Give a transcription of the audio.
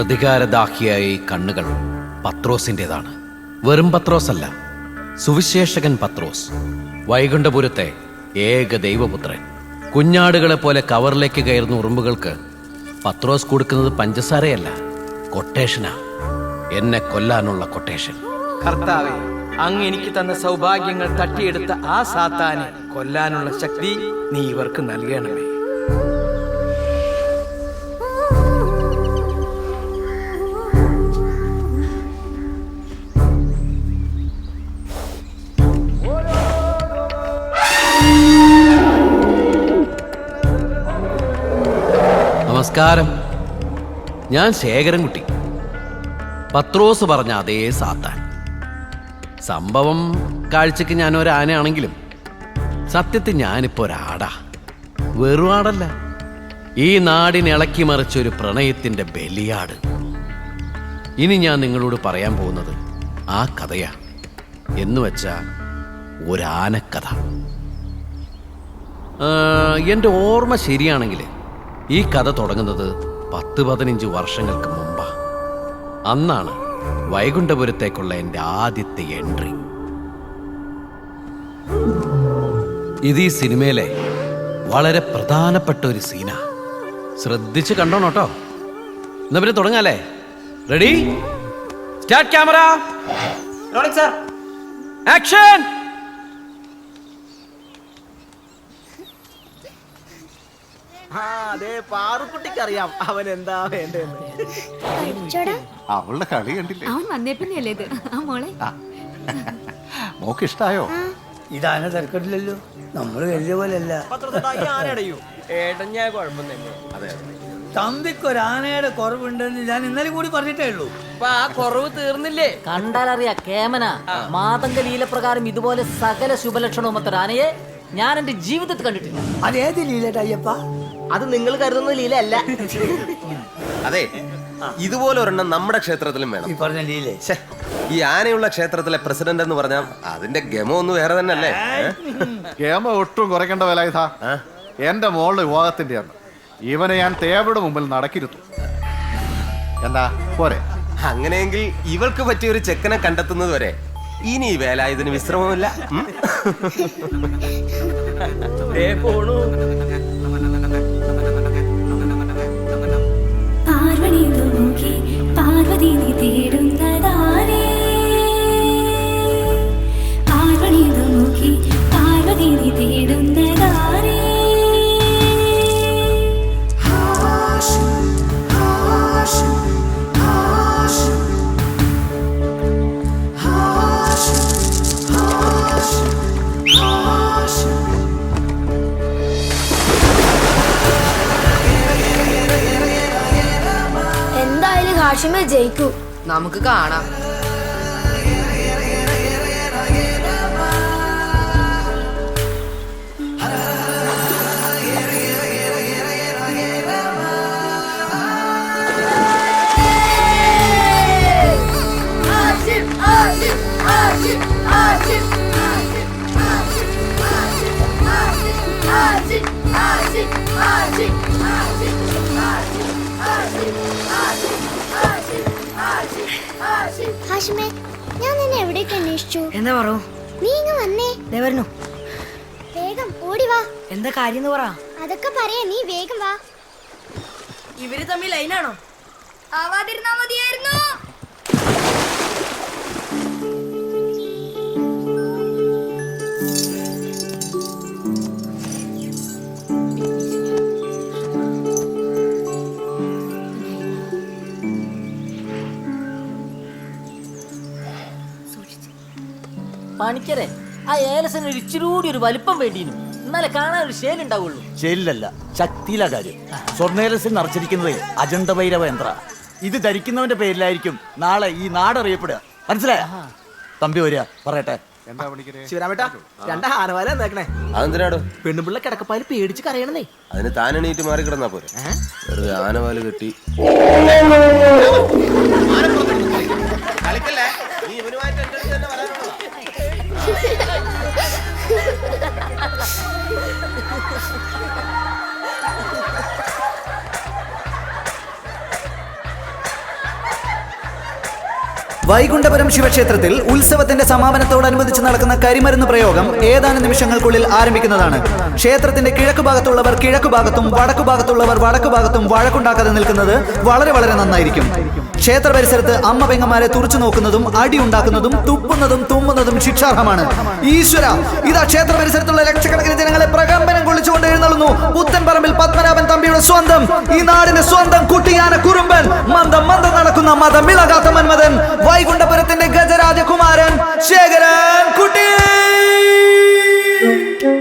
പ്രതികാരദാഹിയായ ഈ കണ്ണുകൾ പത്രോസിന്റെതാണ് വെറും പത്രോസ് അല്ല സുവിശേഷകൻ പത്രോസ് വൈകുണ്ഠപുരത്തെ ഏക ദൈവപുത്രൻ. കുഞ്ഞാടുകളെ പോലെ കവറിലേക്ക് കയറുന്ന ഉറുമ്പുകൾക്ക് പത്രോസ് കൊടുക്കുന്നത് പഞ്ചസാരയല്ല കൊട്ടേഷനാ. എന്നെ കൊല്ലാനുള്ള കൊട്ടേഷൻ. കർത്താവെ അങ്ങ് എനിക്ക് തന്ന സൗഭാഗ്യങ്ങൾ തട്ടിയെടുത്ത ആ സാത്താനെ കൊല്ലാനുള്ള ശക്തി നീ ഇവർക്ക് നൽകണമേ. നമസ്കാരം. ഞാൻ ശേഖരൻകുട്ടി. പത്രോസ് പറഞ്ഞ അതേ സാത്താൻ. സംഭവം കാഴ്ചക്ക് ഞാൻ ഒരാനയാണെങ്കിലും സത്യത്തിൽ ഞാനിപ്പോ ഒരാടാ. വെറുവാടല്ല. ഈ നാടിനെ ഇളക്കി മറിച്ച ഒരു പ്രണയത്തിന്റെ ബലിയാട്. ഇനി ഞാൻ നിങ്ങളോട് പറയാൻ പോകുന്നത് ആ കഥയാ. എന്ന് വെച്ചാ ഒരാനക്കഥ. എന്റെ ഓർമ്മ ശരിയാണെങ്കിൽ ഈ കഥ തുടങ്ങുന്നത് പത്ത് പതിനഞ്ച് വർഷങ്ങൾക്ക് മുമ്പാ. അന്നാണ് വൈകുണ്ഠപുരത്തേക്കുള്ള എന്റെ ആദ്യത്തെ എൻട്രി. ഇത് ഈ സിനിമയിലെ വളരെ പ്രധാനപ്പെട്ട ഒരു സീനാ. ശ്രദ്ധിച്ച് കണ്ടോണം കേട്ടോ. എന്നാ പിന്നെ തുടങ്ങാല്ലേ? Ready start camera sir action ആ അതെ പാറുക്കുട്ടിക്ക് അറിയാം അവൻ എന്താ വേണ്ടെന്ന്. അവളുടെ കളി കണ്ടില്ലേ? അവൻ വന്നേ പിന്നെയല്ലേ ഇത്? ആ മോളെ. മോക്ക് ഇഷ്ടായോ? ഇതാന തിരക്കട്ടില്ലല്ലോ. നമ്മൾ വലിയ പോലെയല്ല. കുഴപ്പം തന്നെ. തമ്പിക്കൊരാനയുടെ കുറവുണ്ടെന്ന് ഞാൻ ഇന്നലെ കൂടി പറഞ്ഞിട്ടേ ഉള്ളൂ. അപ്പൊ ആ കുറവ് തീർന്നില്ലേ? കണ്ടാലറിയാ കേമന. മാതങ്ക ലീലപ്രകാരം ഇതുപോലെ സകല ശുഭലക്ഷണവും ആനയെ ഞാൻ എന്റെ ജീവിതത്തിൽ കണ്ടിട്ടില്ല. അതേത് ലീലട്ടാ അയ്യപ്പ? അത് നിങ്ങൾ കരുതുന്ന ലീലയല്ല. അതെ ഇതുപോലെ ഒരെണ്ണം നമ്മുടെ ക്ഷേത്രത്തിലും വേണം. ഈ പറഞ്ഞ ലീലേ ഈ ആനയുള്ള ക്ഷേത്രത്തിലെ പ്രസിഡന്റ് എന്ന് പറഞ്ഞാൽ അതിന്റെ ഗമ ഒന്ന് വേറെ തന്നെ അല്ലേ ഗേമ ഒട്ടും കുറയ്ക്കേണ്ട വില ഇതാ. എന്റെ മോളുടെ വിവാഹത്തിന്റെ ആണ് ഇവനെ ഞാൻ തേവയുടെ മുമ്പിൽ നടക്കിരുത്തു. എന്താ പോരെ. അങ്ങനെയെങ്കിൽ ഇവൾക്ക് പറ്റിയ ഒരു ചെക്കനെ കണ്ടെത്തുന്നത് വരെ ഇനി ഈ വേല ഇതിന് വിശ്രമമില്ല. ഉം? ദേ പോണു. പാർവതി ഹാഷിമെ ജയിക്കൂ നമുക്ക് കാണാം ഹാഷിമേ ഞാൻ നിന്നെ എവിടേക്ക് അന്വേഷിച്ചു? എന്താ പറ? നീ ഇങ്ങ് വന്നേ. ദേ വരുന്നു. വേഗം ഓടി വാ. എന്താ കാര്യം എന്ന് പറ? അതൊക്കെ പറയാ നീ വേഗം വാ. ഇവർ തമ്മിൽ ലൈനാണോ ആവാതിരുന്നാ മതിയായിരുന്നു. പണിക്കരെ. ആ ഏലസിന് ഒരു ഇച്ചിരി കൂടി ഒരു വലിപ്പം വേണ്ടിയിരുന്നു. എന്നാലേ കാണാൻ ഒരു ശേല ഉണ്ടാവുള്ളൂ. ജയിലിലല്ല ശക്തിയില കാര്യം. സ്വർണേലസിൽ നിറച്ചിരിക്കുന്നത് അജണ്ട ഭൈരവ യന്ത്ര. ഇത് ധരിക്കുന്നവന്റെ പേരിലായിരിക്കും നാളെ ഈ നാടറിയപ്പെടുക മനസ്സിലായ? തമ്പി വരിക പറയട്ടെ. എന്താ പണിക്കരെ? ശിവരാമേട്ടാ രണ്ട ആനവാല നേക്കണേ അതെന്തിനാടോ? പെണ്ണുപിള്ള കിടക്കപ്പാൽ പേടിച്ച് കരയണന്നേ. അതിന് താനെണീറ്റ് മാറി കിടന്നാ പോരെ വെറുതെ ആനവാൽ കെട്ടി. വൈകുണ്ഠപുരം ശിവക്ഷേത്രത്തിൽ ഉത്സവത്തിന്റെ സമാപനത്തോടനുബന്ധിച്ച് നടക്കുന്ന കരിമരുന്ന് പ്രയോഗം ഏതാനും നിമിഷങ്ങൾക്കുള്ളിൽ ആരംഭിക്കുന്നതാണ്. ക്ഷേത്രത്തിന്റെ കിഴക്ക് ഭാഗത്തുള്ളവർ കിഴക്ക് ഭാഗത്തും വടക്കു ഭാഗത്തുള്ളവർ വടക്കു ഭാഗത്തും വഴക്കുണ്ടാക്കാതെ നിൽക്കുന്നത് വളരെ വളരെ നന്നായിരിക്കും. ക്ഷേത്ര പരിസരത്ത് അമ്മ പെങ്ങന്മാരെ തുറച്ചു നോക്കുന്നതും അടി ഉണ്ടാക്കുന്നതും തുപ്പുന്നതും തുമ്മുന്നതും ശിക്ഷാർഹമാണ്. ഈശ്വര ഇതാ ക്ഷേത്ര പരിസരത്തുള്ള ലക്ഷക്കണക്കിന് ജനങ്ങളെ പ്രകമ്പനം കൊള്ളിച്ചുകൊണ്ട് എഴുന്നള്ളുന്നു. പുത്തൻപറമ്പിൽ പത്മനാഭൻ തമ്പിയുടെ സ്വന്തം ഈ നാടിന്റെ സ്വന്തം കുട്ടിയാന കുറുമ്പൻ മന്ദം മന്ദം നടക്കുന്ന മതം വിളകാത്ത മന്മഥൻ വൈകുണ്ഠപുരത്തിന്റെ ഗജരാജകുമാരൻ ശേഖരൻ കുട്ടി